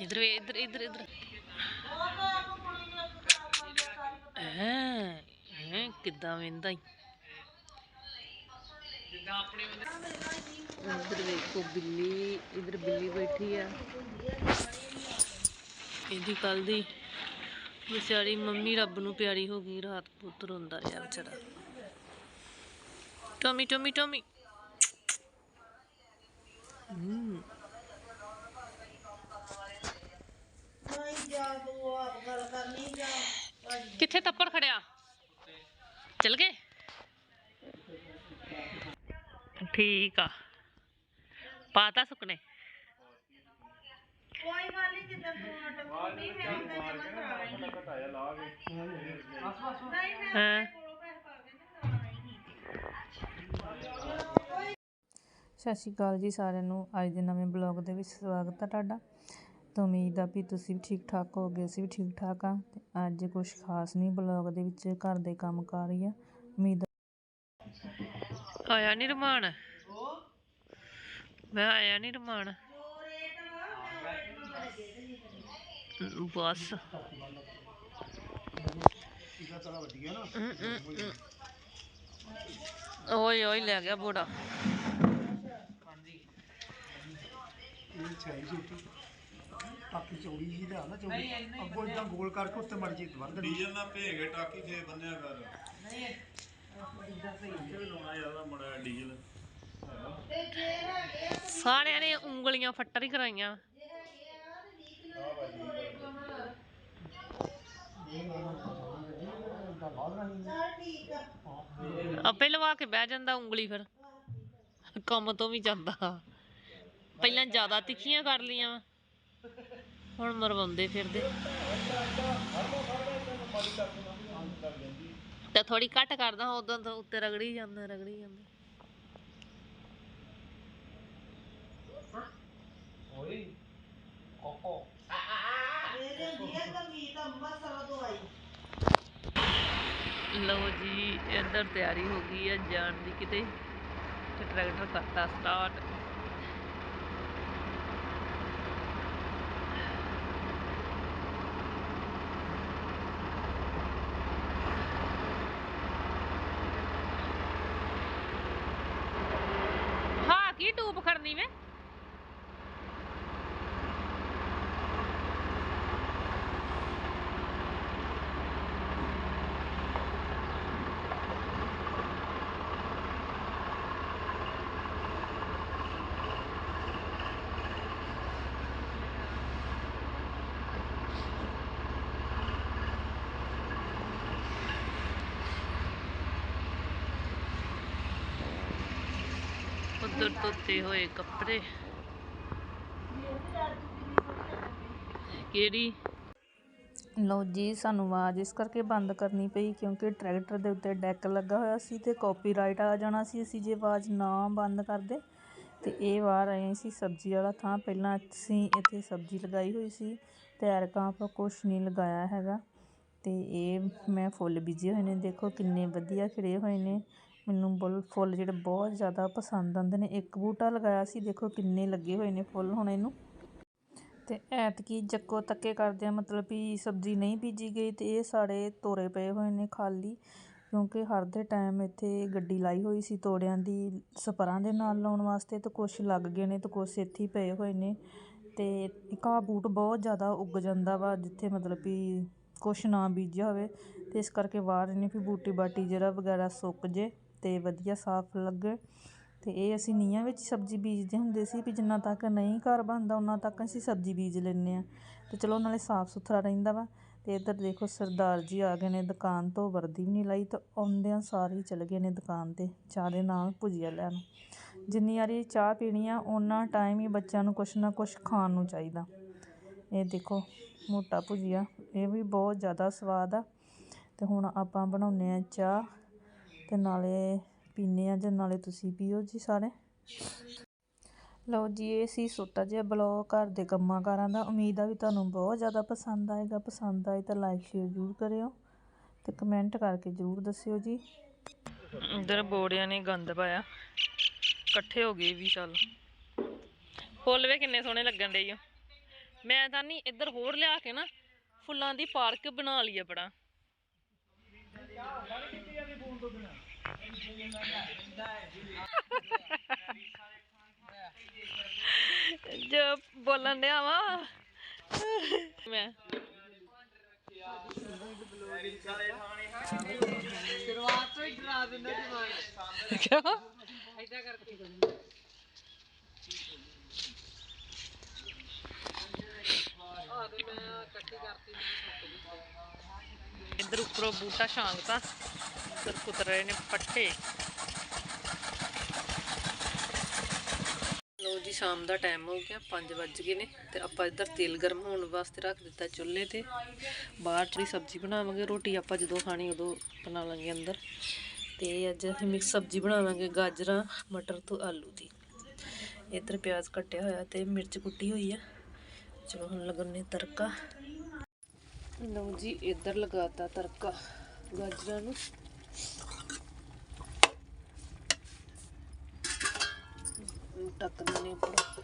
ਇਧਰ ਵੇ ਇਧਰ ਇਧਰ ਇਧਰ ਹੈ ਹੈ ਕਿੱਦਾਂ ਵੇਂਦਾ ਈ ਇਧਰ ਵੇਖੋ ਬਿੱਲੀ ਇਧਰ ਬਿੱਲੀ ਬੈਠੀ ਆ ਇਹਦੀ ਕੱਲ ਦੀ ਵਿਚਾਰੀ ਮੰਮੀ ਰੱਬ ਨੂੰ ਪਿਆਰੀ ਹੋ ਗਈ ਰਾਤ ਪੁੱਤਰ ਹੁੰਦਾ ਰਿਹਾ ਵਿਚਾਰਾ ਟੋਮੀ ਟੋਮੀ ਟੋਮੀ ਹੂੰ ਕਿੱਥੇ ਤੱਪੜ ਖੜਿਆ? ਚਲ ਗਏ? ਠੀਕ ਆ। ਪਾਤਾ ਸੁਕਨੇ ਕੋਈ ਗੱਲ ਨਹੀਂ ਜਿੱਦਾਂ ਤੂੰ ਆਟੋ ਨਹੀਂ ਮੈਂ ਉਹਦਾ ਜਮਾ ਕਰਾਉਣਾ ਹੀ ਨਹੀਂ ਮੈਂ ਹਾਂ। ਕੋਲੋਂ ਪੈਸੇ ਪਾ ਕੇ ਤੇ ਸਤਿ ਸ਼੍ਰੀ ਅਕਾਲ ਜੀ ਸਾਰਿਆਂ ਨੂੰ। ਅੱਜ ਦੇ ਨਵੇਂ ਬਲੌਗ ਦੇ ਵਿੱਚ ਸਵਾਗਤ ਹੈ ਤੁਹਾਡਾ। ਤਾਂ ਉਮੀਦ ਆ ਵੀ ਤੁਸੀਂ ਵੀ ਠੀਕ ਠਾਕ ਹੋਗੇ ਅਸੀਂ ਵੀ ਠੀਕ ਠਾਕ ਆ। ਤੇ ਅੱਜ ਕੁਝ ਖਾਸ ਨਹੀਂ ਬਲੌਗ ਦੇ ਵਿੱਚ ਘਰ ਦੇ ਕੰਮ ਕਾਰ ਹੀ ਆ। ਉਮੀਦ ਆਇਆ ਨਹੀਂ ਰਮਾਨ? ਮੈਂ ਆਇਆ ਨਹੀਂ ਰਮਾਨ। ਬਸ। ਓਏ ਓਏ ਲੈ ਗਿਆ ਬੋੜਾ। ਇਹ ਛਾਈ ਛੋਟੀ ਬਾਕੀ ਚੌੜੀ ਜੀ ਦਾ ਨਾ ਚੌੜੀ। ਅੱਗੋਂ ਇਦਾਂ ਗੋਲ ਕਰਕੇ ਉੱਤੇ ਮੜ ਜੀ ਬੰਦ ਦੀ ਡੀਜ਼ਲ ਨਾ ਭੇਗੇ ਟਾਕੀ ਤੇ ਬੰਨਿਆ ਕਰ। ਨਹੀਂ ਲਾਉਣਾ ਯਾਰ ਮੜਾ ਡੀਜ਼ਲ। ਸਾਰਿਆਂ ਨੇ ਉਂਗਲੀਆਂ ਫੱਟਰ ਹੀ ਕਰਾਈਆਂ। ਆਪੇ ਲਵਾ ਕੇ ਬਹਿ ਜਾਂਦਾ ਉਂਗਲੀ ਫਿਰ। ਕੰਮ ਤੋਂ ਵੀ ਜਾਂਦਾ। ਪਹਿਲਾਂ ਜ਼ਿਆਦਾ ਤਿੱਖੀਆਂ ਕਰ ਲੀਆਂ। ਹੁਣ ਮਰਵਾਉਂਦੇ ਫਿਰਦੇ। ਤੇ ਥੋੜੀ ਘੱਟ ਕਰਦਾ ਉਦੋਂ ਤਾਂ ਉੱਤੇ ਰਗੜੀ ਜਾਂਦਾ ਰਗੜੀ ਜਾਂਦਾ। ਲਓ ਜੀ ਇੱਧਰ ਤਿਆਰੀ ਹੋ ਗਈ ਹੈ ਜਾਣ ਦੀ ਕਿਤੇ। ਤੇ ਟਰੈਕਟਰ ਕਰਤਾ ਸਟਾਰਟ ਹਾਂ ਕੀ ਟੂਬ ਖੜਨੀ ਵੇ ਉੱਧਰ ਧੋਤੇ ਹੋਏ ਕੱਪੜੇ। ਕਿਹੜੀ? ਲਓ ਜੀ, ਸਾਨੂੰ ਆਵਾਜ਼ ਇਸ ਕਰਕੇ ਬੰਦ ਕਰਨੀ ਪਈ ਕਿਉਂਕਿ ਟਰੈਕਟਰ ਦੇ ਉੱਤੇ ਡੈਕ ਲੱਗਾ ਹੋਇਆ ਸੀ ਤੇ ਕਾਪੀਰਾਈਟ ਆ ਜਾਣਾ ਸੀ ਅਸੀਂ ਜੇ ਆਵਾਜ਼ ਨਾ ਬੰਦ ਕਰਦੇ। ਤੇ ਇਹ ਵਾਰ ਆਏ ਸੀ ਸਬਜ਼ੀ ਵਾਲਾ ਥਾਂ। ਪਹਿਲਾਂ ਅਸੀਂ ਇੱਥੇ ਸਬਜ਼ੀ ਲਗਾਈ ਹੋਈ ਸੀ ਤੇ ਐਰਕਾਂ ਆਪਾਂ ਕੁਛ ਨਹੀਂ ਲਗਾਇਆ ਹੈਗਾ। ਤੇ ਇਹ ਮੈਂ ਫੁੱਲ ਬੀਜੇ ਹੋਏ ਨੇ। ਦੇਖੋ ਕਿੰਨੇ ਵਧੀਆ ਖਿੜੇ ਹੋਏ ਨੇ। ਮੈਨੂੰ ਬੁਲ, ਫੁੱਲ ਜਿਹੜੇ ਬਹੁਤ ਜ਼ਿਆਦਾ ਪਸੰਦ ਆਉਂਦੇ ਨੇ। ਇੱਕ ਬੂਟਾ ਲਗਾਇਆ ਸੀ, ਦੇਖੋ ਕਿੰਨੇ ਲੱਗੇ ਹੋਏ ਨੇ ਫੁੱਲ ਹੁਣ ਇਹਨੂੰ। ਤੇ ਐਤਕੀ ਜੱਕੋ ਤੱਕੇ ਕਰਦੇ ਆ, ਮਤਲਬ ਵੀ ਸਬਜ਼ੀ ਨਹੀਂ ਬੀਜੀ ਗਈ ਤੇ ਇਹ ਸਾਰੇ ਤੋਰੇ ਪਏ ਹੋਏ ਨੇ ਖਾਲੀ। ਕਿਉਂਕਿ ਹਰ ਦੇ ਟਾਈਮ ਇੱਥੇ ਗੱਡੀ ਲਾਈ ਹੋਈ ਸੀ ਤੋੜਿਆਂ ਦੀ, ਸਪਰਾਂ ਦੇ ਨਾਲ ਲਾਉਣ ਵਾਸਤੇ ਤੇ ਕੁਛ ਲੱਗ ਗਏ ਨੇ ਤੇ ਕੁਛ ਇੱਥੇ ਹੀ ਪਏ ਹੋਏ ਨੇ। ਤੇ ਘਾਹ ਬੂਟ ਬਹੁਤ ਜ਼ਿਆਦਾ ਉੱਗ ਜਾਂਦਾ ਵਾ, ਜਿੱਥੇ ਮਤਲਬ ਵੀ ਕੁਛ ਨਾ ਬੀਜਿਆ ਹੋਵੇ। ਤੇ ਇਸ ਕਰਕੇ ਬਾਹਰ ਨਹੀਂ ਵੀ ਬੂਟੀ ਬਾਟੀ ਜਿਹੜਾ ਵਗੈਰਾ ਸੁੱਕ ਜੇ। ਅਤੇ ਵਧੀਆ ਸਾਫ਼ ਲੱਗੇ। ਅਤੇ ਇਹ ਅਸੀਂ ਨੀਹਾਂ ਵਿੱਚ ਸਬਜ਼ੀ ਬੀਜਦੇ ਹੁੰਦੇ ਸੀ ਵੀ ਜਿੰਨਾ ਤੱਕ ਨਹੀਂ ਘਰ ਬਣਦਾ ਉਹਨਾਂ ਤੱਕ ਅਸੀਂ ਸਬਜ਼ੀ ਬੀਜ ਲੈਂਦੇ ਹਾਂ। ਅਤੇ ਚਲੋ ਨਾਲੇ ਸਾਫ਼ ਸੁਥਰਾ ਰਹਿੰਦਾ ਵਾ। ਅਤੇ ਇੱਧਰ ਦੇਖੋ ਸਰਦਾਰ ਜੀ ਆ ਗਏ ਨੇ ਦੁਕਾਨ ਤੋਂ, ਵਰਦੀ ਵੀ ਨਹੀਂ ਲਾਈ ਤਾਂ ਆਉਂਦਿਆਂ ਸਾਰੇ ਹੀ ਚਲੇ ਗਏ ਨੇ ਦੁਕਾਨ ਤੇ ਚਾਹ ਦੇ ਨਾਲ ਭੁਜੀਆ ਲੈਣ। ਜਿੰਨੀ ਵਾਰੀ ਚਾਹ ਪੀਣੀ ਆ ਉਹਨਾਂ ਟਾਈਮ ਹੀ ਬੱਚਿਆਂ ਨੂੰ ਕੁਛ ਨਾ ਕੁਛ ਖਾਣ ਨੂੰ ਚਾਹੀਦਾ। ਇਹ ਦੇਖੋ ਮੋਟਾ ਭੁਜੀਆ, ਇਹ ਵੀ ਬਹੁਤ ਜ਼ਿਆਦਾ ਸਵਾਦ ਆ। ਅਤੇ ਹੁਣ ਆਪਾਂ ਬਣਾਉਂਦੇ ਹਾਂ ਚਾਹ। ਤੇ ਨਾਲੇ ਪੀਨੇ ਆ ਜੇ ਨਾਲੇ ਤੁਸੀਂ ਪੀਓ ਜੀ ਸਾਰੇ। ਲਓ ਜੀ, ਇਹ ਸੀ ਛੋਟਾ ਜਿਹਾ ਬਲੌਗ ਘਰ ਦੇ ਕੰਮਾਂ ਕਾਰਾਂ ਦਾ। ਉਮੀਦ ਆ ਵੀ ਤੁਹਾਨੂੰ ਬਹੁਤ ਜ਼ਿਆਦਾ ਪਸੰਦ ਆਏਗਾ। ਪਸੰਦ ਆਏ ਤਾਂ ਲਾਈਕ ਸ਼ੇਅਰ ਜ਼ਰੂਰ ਕਰਿਓ ਤੇ ਕਮੈਂਟ ਕਰਕੇ ਜ਼ਰੂਰ ਦੱਸਿਓ ਜੀ। ਇੱਧਰ ਬੋੜਿਆਂ ਨੇ ਗੰਦ ਪਾਇਆ। ਇਕੱਠੇ ਹੋ ਗਏ ਵੀ ਚੱਲ। ਫੁੱਲ ਵੇ ਕਿੰਨੇ ਸੋਹਣੇ ਲੱਗਣ ਡੇ ਈ ਓ। ਮੈਂ ਤਾਂ ਨਹੀਂ ਇੱਧਰ ਹੋਰ ਲਿਆ ਕੇ ਨਾ ਫੁੱਲਾਂ ਦੀ ਪਾਰਕ ਬਣਾ ਲਈ ਆਪਣਾ। ਜੋ ਬੋਲਣ ਡਿਆ ਵਾ। ਮੈਂ। ਸ਼ੁਰੂਆਤ ਤੋਂ ਹੀ ਡਰਾ ਦਿੰਦਾ ਦਿਮਾਗ ਕਿਉਂ? ਐਦਾਂ ਕਰਕੇ ਆ ਤੇ ਮੈਂ ਇਕੱਠੀ ਕਰਤੀ ਇੱਧਰ ਉੱਪਰੋਂ ਬੂਟਾ ਛਾਂਗਤਾ ਇੱਧਰ ਕੁੱਤ ਰਹੇ ਨੇ ਪੱਠੇ। ਲੋ ਜੀ, ਸ਼ਾਮ ਦਾ ਟਾਈਮ ਹੋ ਗਿਆ 5 ਵੱਜ ਗਏ ਨੇ ਤੇ ਆਪਾਂ ਇੱਧਰ ਤੇਲ ਗਰਮ ਹੋਣ ਵਾਸਤੇ ਰੱਖ ਦਿੱਤਾ ਚੁੱਲ੍ਹੇ ਤੇ। ਬਾਹਰ ਜਿਹੜੀ ਸਬਜ਼ੀ ਬਣਾਵਾਂਗੇ, ਰੋਟੀ ਆਪਾਂ ਜਦੋਂ ਖਾਣੀ ਉਦੋਂ ਬਣਾ ਲਾਂਗੇ ਅੰਦਰ। ਤੇ ਅੱਜ ਅਸੀਂ ਮਿਕਸ ਸਬਜ਼ੀ ਬਣਾਵਾਂਗੇ, ਗਾਜਰਾਂ, ਮਟਰ ਤੋਂ ਆਲੂ ਦੀ। ਇੱਧਰ ਪਿਆਜ਼ ਕੱਟਿਆ ਹੋਇਆ ਤੇ ਮਿਰਚ ਕੁੱਟੀ ਹੋਈ ਆ। ਚਲੋ ਹੁਣ ਲਗਾਉਣੇ ਤੜਕਾ। ਲਓ ਜੀ ਇੱਧਰ ਲਗਾਤਾ ਤੜਕਾ ਗਾਜਰਾਂ ਨੂੰ। ਢੱਕ ਦਿੰਦੇ ਉੱਪਰ